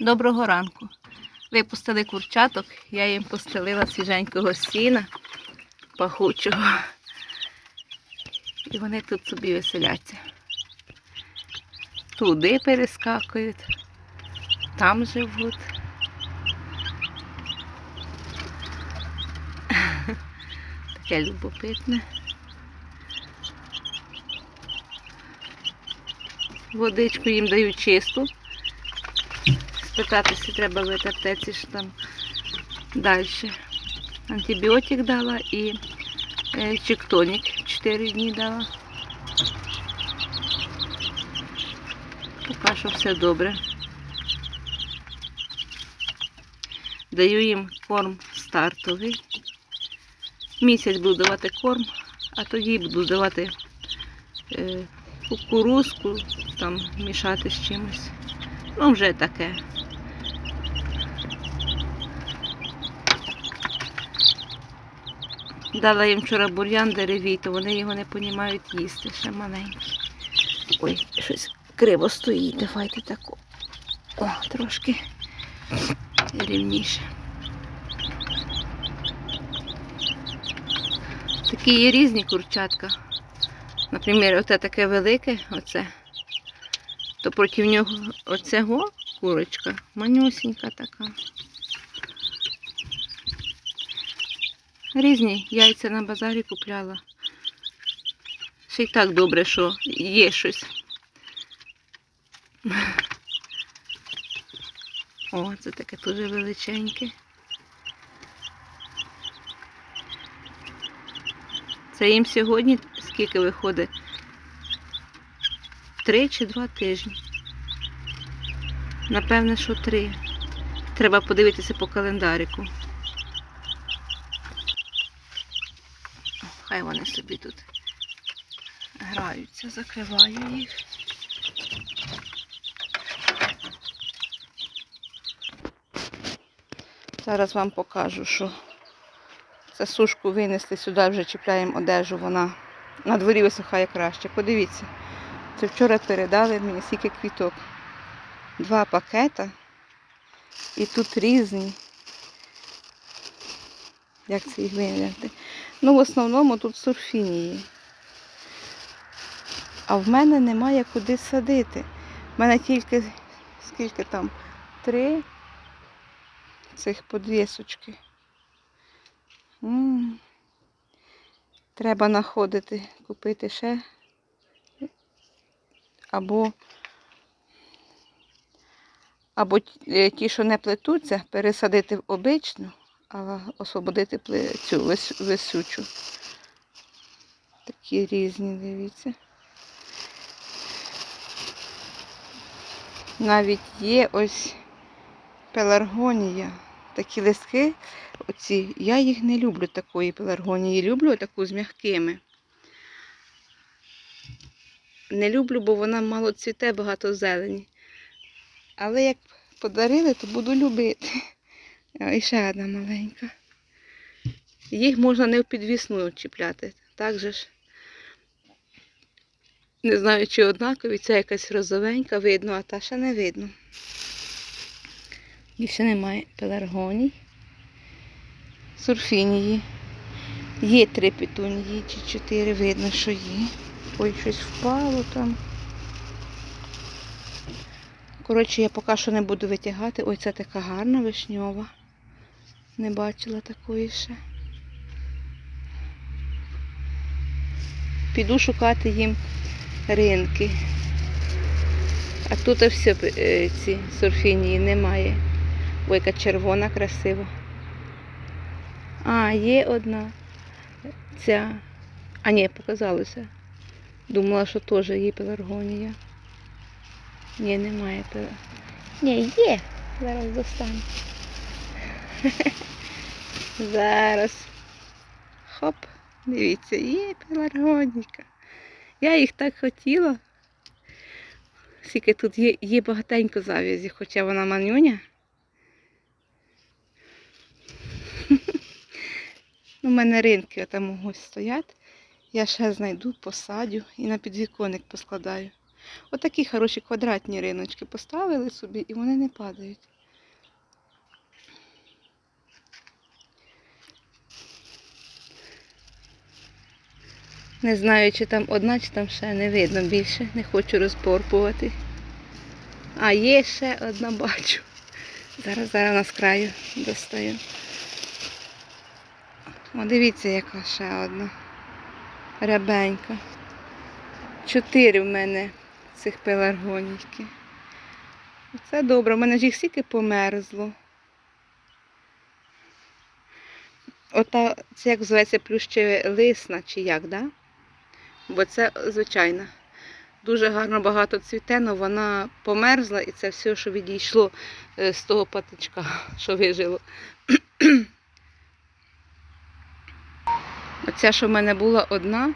Доброго ранку. Випустили курчаток, я їм постелила свіженького сіна, пахучого. І вони тут собі веселяться. Туди перескакують, там живуть. Таке любопитне. Водичку їм дають чисту. Спитатися треба в аптеці, що там далі. Антибіотик дала і е, чектонік 4 дні дала. Поки що все добре. Даю їм корм стартовий. Місяць буду давати корм, а тоді буду давати е, кукурузку, там мішати з чимось. Ну, вже таке. Дала їм вчора бур'ян деревій, то вони його не понімають їсти, ще маленькі. Ой, щось криво стоїть, давайте таку. О, трошки рівніше. Такі є різні курчатка. Наприклад, оце таке велике, оце. То проти нього оцього курочка, манюсінька така. Різні яйця на базарі купляла. Ще й так добре, що є щось. О, це таке дуже величеньке. Це їм сьогодні скільки виходить? Три чи два тижні. Напевне, що три. Треба подивитися по календарику. Хай вони собі тут граються, закриваю їх. Зараз вам покажу, що це сушку винесли сюди, вже чіпляємо одежу, вона на дворі висихає краще. Подивіться, це вчора передали мені скільки квіток. Два пакета. І тут різні. Як це їх виявляти? Ну, в основному тут сурфінії. А в мене немає куди садити. В мене тільки скільки там? Три цих подвісочки. Треба знаходити, купити ще. Або або е, ті, що не плетуться, пересадити в обичну, освободити цю вис- висючу. Такі різні, дивіться. Навіть є ось пеларгонія. Такі листки, оці, я їх не люблю такої пеларгонії. Люблю таку з м'якими. Не люблю, бо вона мало цвіте, багато зелені. Але як подарили, то буду любити. І ще одна маленька. Їх можна не в підвісну чіпляти. Так же ж. Не знаю, чи однакові. Це якась розовенька видно, а та ще не видно. Більше немає пеларгоній. Сурфінії. Є три петунії чи чотири, видно, що є. Ой, щось впало там. Коротше, я поки що не буду витягати. Ой, це така гарна вишньова. Не бачила такої ще. Піду шукати їм ринки. А тут все ці сурфінії немає. Ой, яка червона красива. А, є одна. Ця. А ні, показалося. Думала, що теж є пеларгонія. Ні, немає пеларгонії. Ні, є. Зараз достану. Зараз. Хоп, дивіться, є пеларгоніка. Я їх так хотіла. Скільки тут є, є багатенько завязі, хоча вона манюня. У мене ринки там ось стоять. Я ще знайду, посадю і на підвіконник поскладаю. Отакі хороші квадратні риночки поставили собі і вони не падають. Не знаю, чи там одна, чи там ще не видно більше. Не хочу розпорпувати. А є ще одна бачу. Зараз зараз вона з краю достаю. О, дивіться, яка ще одна. Рябенька. Чотири в мене цих пеларгонійки. Це добре, в мене ж їх стільки померзло. Ота, це як зветься плющевелисна чи як, да? Бо це звичайна. Дуже гарно багато цвіте, але вона померзла і це все, що відійшло е, з того патичка, що вижило. Оця, що в мене була одна,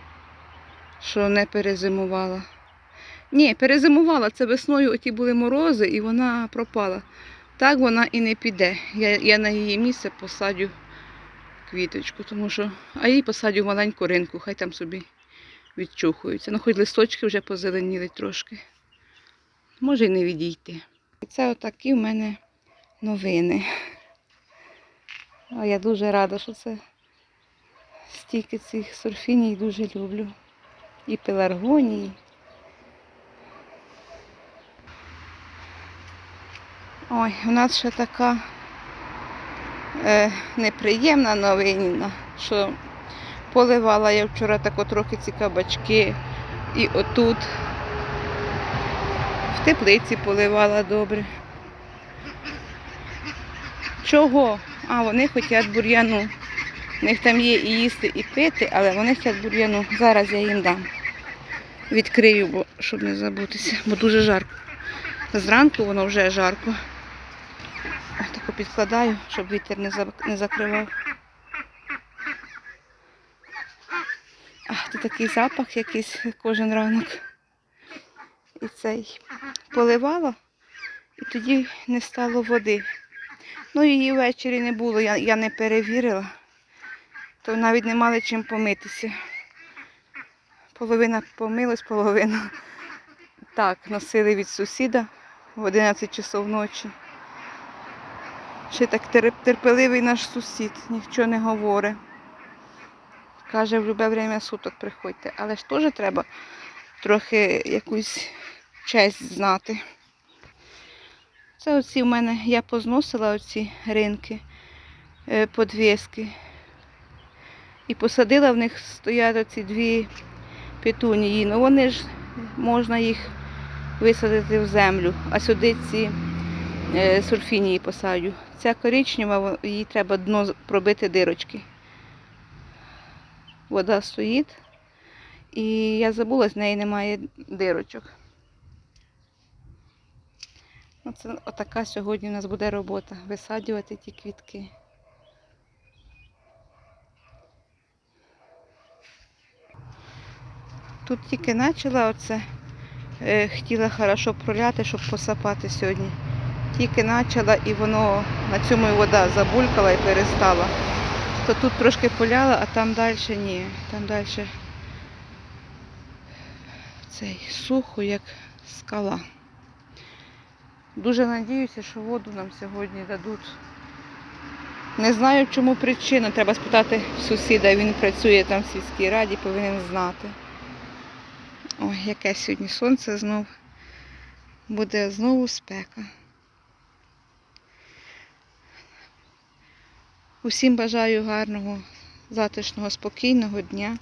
що не перезимувала. Ні, перезимувала. Це весною оті були морози і вона пропала. Так вона і не піде. Я, я на її місце посадю квіточку, тому що, а їй посадю маленьку ринку, хай там собі відчухуються. Ну, хоч листочки вже позеленіли трошки. Може й не відійти. І це отакі в мене новини. А я дуже рада, що це стільки цих сульфіній дуже люблю. І пеларгонії. Ой, у нас ще така е, неприємна новина, що поливала я вчора тако трохи ці кабачки. І отут в теплиці поливала добре. Чого? А, вони хочуть бур'яну. У них там є і їсти, і пити, але вони хочуть бур'яну. Зараз я їм дам. Відкрию, бо, щоб не забутися, бо дуже жарко. Зранку воно вже жарко. Тако підкладаю, щоб вітер не закривав. Тут такий запах якийсь кожен ранок. І цей поливала, і тоді не стало води. Ну, її ввечері не було, я, я не перевірила, то навіть не мали чим помитися. Половина помилась, половина так, носили від сусіда в 11 часов ночі. Ще так терпеливий наш сусід, нічого не говорить. Каже, в любе время суток приходьте. Але ж теж треба трохи якусь честь знати. Це оці в мене, я позносила оці ринки, е, подвіски. І посадила в них стоять оці дві петунії. Ну вони ж можна їх висадити в землю, а сюди ці е, сульфінії посадю. Ця коричнева, їй треба дно пробити дирочки. Вода стоїть, і я забула, з неї немає дирочок. Оце отака сьогодні у нас буде робота. Висаджувати ті квітки. Тут тільки почала оце, е, хотіла хорошо проляти, щоб посапати сьогодні. Тільки почала і воно на цьому і вода забулькала і перестала. То тут трошки поляла, а там далі ні. Там далі цей сухо, як скала. Дуже надіюся, що воду нам сьогодні дадуть. Не знаю, чому причина. Треба спитати сусіда, він працює там в сільській раді, повинен знати. Ой, яке сьогодні сонце знов. Буде знову спека. Усім бажаю гарного, затишного, спокійного дня,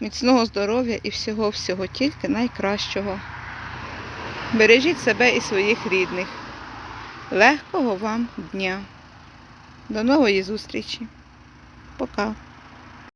міцного здоров'я і всього-всього, тільки найкращого. Бережіть себе і своїх рідних. Легкого вам дня. До нової зустрічі. Пока.